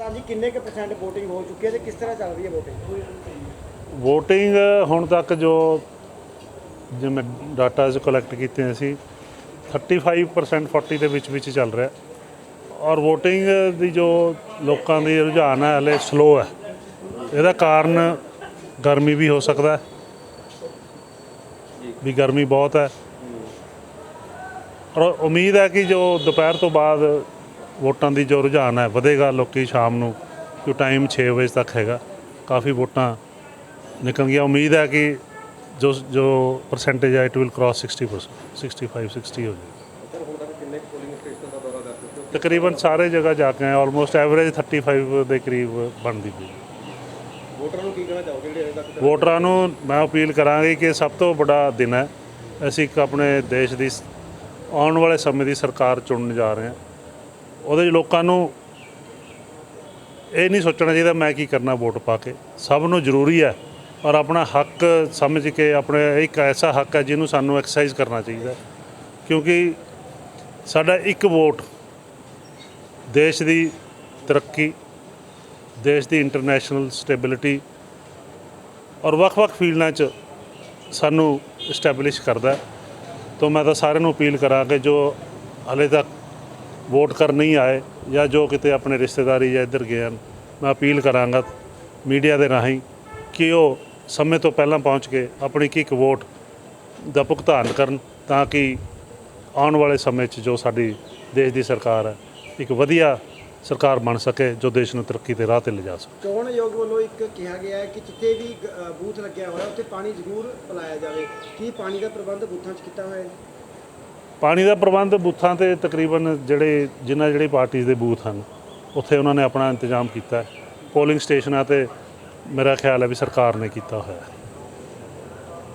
ਹਾਂਜੀ ਕਿੰਨੇ ਕੁ ਪਰਸੈਂਟ VOTING ਹੋ ਚੁੱਕੀ ਹੈ ਤੇ ਕਿਸ ਤਰ੍ਹਾਂ ਚੱਲ ਰਹੀ ਹੈ VOTING? VOTING ਹੁਣ ਤੱਕ ਜੋ ਜਿਵੇਂ ਡਾਟਾ ਜ ਕਲੈਕਟ ਕੀਤੇ ਅਸੀਂ 35% 40 ਦੇ ਵਿੱਚ ਵਿੱਚ ਚੱਲ ਰਿਹਾ। ਔਰ VOTING ਦੀ ਜੋ ਲੋਕਾਂ ਦੀ ਰੁਝਾਨ ਹੈ, ਹਲੇ ਸਲੋ ਹੈ। ਇਹਦਾ ਕਾਰਨ ਗਰਮੀ ਵੀ ਹੋ ਸਕਦਾ ਹੈ। ਵੀ ਗਰਮੀ ਬਹੁਤ ਹੈ। ਔਰ ਉਮੀਦ ਹੈ ਕਿ ਜੋ ਦੁਪਹਿਰ ਤੋਂ ਬਾਅਦ ਵੋਟਾਂ ਦੀ ਜੋ ਰੁਝਾਨ ਹੈ, ਵਧੇਗਾ ਲੋਕੀ ਸ਼ਾਮ ਨੂੰ, ਜੋ ਟਾਈਮ 6 ਵਜੇ ਤੱਕ ਹੈਗਾ, ਕਾਫੀ ਵੋਟਾਂ ਨਿਕਲ ਗਿਆ ਉਮੀਦ ਹੈ ਕਿ ਜੋ ਜੋ ਪਰਸੈਂਟੇਜ ਹੈ ਇਟ ਵਿਲ ਕ੍ਰਾਸ 60% 65 60 ਹੋ ਜਾਏ ਤਕਰੀਬਨ ਸਾਰੇ ਜਗ੍ਹਾ ਜਾ ਕੇ ਆਏ ਆਲਮੋਸਟ ਐਵਰੇਜ 35 ਦੇ ਕਰੀਬ ਬਣਦੀ ਪਈ। ਵੋਟਰਾਂ ਨੂੰ ਕੀ ਕਹਿਣਾ ਚਾਹੋਗੇ ਜਿਹੜੇ ਅਜੇ ਤੱਕ ਵੋਟਰਾਂ ਨੂੰ ਮੈਂ ਅਪੀਲ ਕਰਾਂਗੀ ਕਿ ਸਭ ਤੋਂ ਵੱਡਾ ਦਿਨ ਹੈ, ਅਸੀਂ ਇੱਕ ਆਪਣੇ ਦੇਸ਼ ਦੀ, ਆਉਣ ਵਾਲੇ ਸਮੇਂ ਦੀ ਸਰਕਾਰ ਚੁਣਨ ਜਾ ਰਹੇ ਹਾਂ। ਉਹਦੇ 'ਚ ਲੋਕਾਂ ਨੂੰ ਇਹ ਨਹੀਂ ਸੋਚਣਾ ਚਾਹੀਦਾ ਮੈਂ ਕੀ ਕਰਨਾ ਵੋਟ ਪਾ ਕੇ। ਸਭ ਨੂੰ ਜ਼ਰੂਰੀ ਹੈ ਔਰ ਆਪਣਾ ਹੱਕ ਸਮਝ ਕੇ, ਆਪਣੇ ਇੱਕ ਐਸਾ ਹੱਕ ਹੈ ਜਿਹਨੂੰ ਸਾਨੂੰ ਐਕਸਰਸਾਈਜ਼ ਕਰਨਾ ਚਾਹੀਦਾ। ਕਿਉਂਕਿ ਸਾਡਾ ਇੱਕ ਵੋਟ ਦੇਸ਼ ਦੀ ਤਰੱਕੀ, ਦੇਸ਼ ਦੀ ਇੰਟਰਨੈਸ਼ਨਲ ਸਟੇਬਿਲਿਟੀ ਔਰ ਵੱਖ-ਵੱਖ ਫੀਲਡਾਂ 'ਚ ਸਾਨੂੰ ਇਸਟੈਬਲਿਸ਼ ਕਰਦਾ ਤਾਂ ਮੈਂ ਤਾਂ ਸਾਰਿਆਂ ਨੂੰ ਅਪੀਲ ਕਰਾਂ ਕਿ ਜੋ ਹਲੇ ਤੱਕ ਵੋਟ ਕਰਨ ਨਹੀਂ ਆਏ ਜਾਂ ਜੋ ਕਿਤੇ ਆਪਣੇ ਰਿਸ਼ਤੇਦਾਰੀ ਜਾਂ ਇੱਧਰ ਗਏ ਹਨ, ਮੈਂ ਅਪੀਲ ਕਰਾਂਗਾ ਮੀਡੀਆ ਦੇ ਰਾਹੀਂ ਕਿ ਉਹ ਸਮੇਂ ਤੋਂ ਪਹਿਲਾਂ ਪਹੁੰਚ ਕੇ ਆਪਣੀ ਇੱਕ ਇੱਕ ਵੋਟ ਦਾ ਭੁਗਤਾਨ ਕਰਨ ਤਾਂ ਕਿ ਆਉਣ ਵਾਲੇ ਸਮੇਂ 'ਚ ਜੋ ਸਾਡੀ ਦੇਸ਼ ਦੀ ਸਰਕਾਰ ਹੈ, ਇੱਕ ਵਧੀਆ ਸਰਕਾਰ ਬਣ ਸਕੇ ਜੋ ਦੇਸ਼ ਨੂੰ ਤਰੱਕੀ ਦੇ ਰਾਹ ਤੇ ਲਿਜਾ ਸਕੇ। ਚੋਣ ਆਯੋਗ ਵੱਲੋਂ ਇੱਕ ਕਿਹਾ ਗਿਆ ਹੈ ਕਿ ਜਿੱਥੇ ਵੀ ਬੂਥ ਲੱਗਿਆ ਹੋਇਆ, ਉੱਥੇ ਪਾਣੀ ਜ਼ਰੂਰ ਪਿਲਾਇਆ ਜਾਵੇ। ਕੀ ਪਾਣੀ ਦਾ ਪ੍ਰਬੰਧ ਬੂਥਾਂ 'ਚ ਕੀਤਾ ਹੋਇਆ ਹੈ? ਪਾਣੀ ਦਾ ਪ੍ਰਬੰਧ ਬੂਥਾਂ ਤੇ ਤਕਰੀਬਨ ਜਿਹੜੇ, ਜਿਨ੍ਹਾਂ ਜਿਹੜੀ ਪਾਰਟੀਆਂ ਦੇ ਬੂਥ ਹਨ, ਉੱਥੇ ਉਹਨਾਂ ਨੇ ਆਪਣਾ ਇੰਤਜ਼ਾਮ ਕੀਤਾ ਹੈ। ਪੋਲਿੰਗ ਸਟੇਸ਼ਨਾਂ ਤੇ ਮੇਰਾ ਖਿਆਲ ਹੈ ਵੀ ਸਰਕਾਰ ਨੇ ਕੀਤਾ ਹੋਇਆ ਹੈ।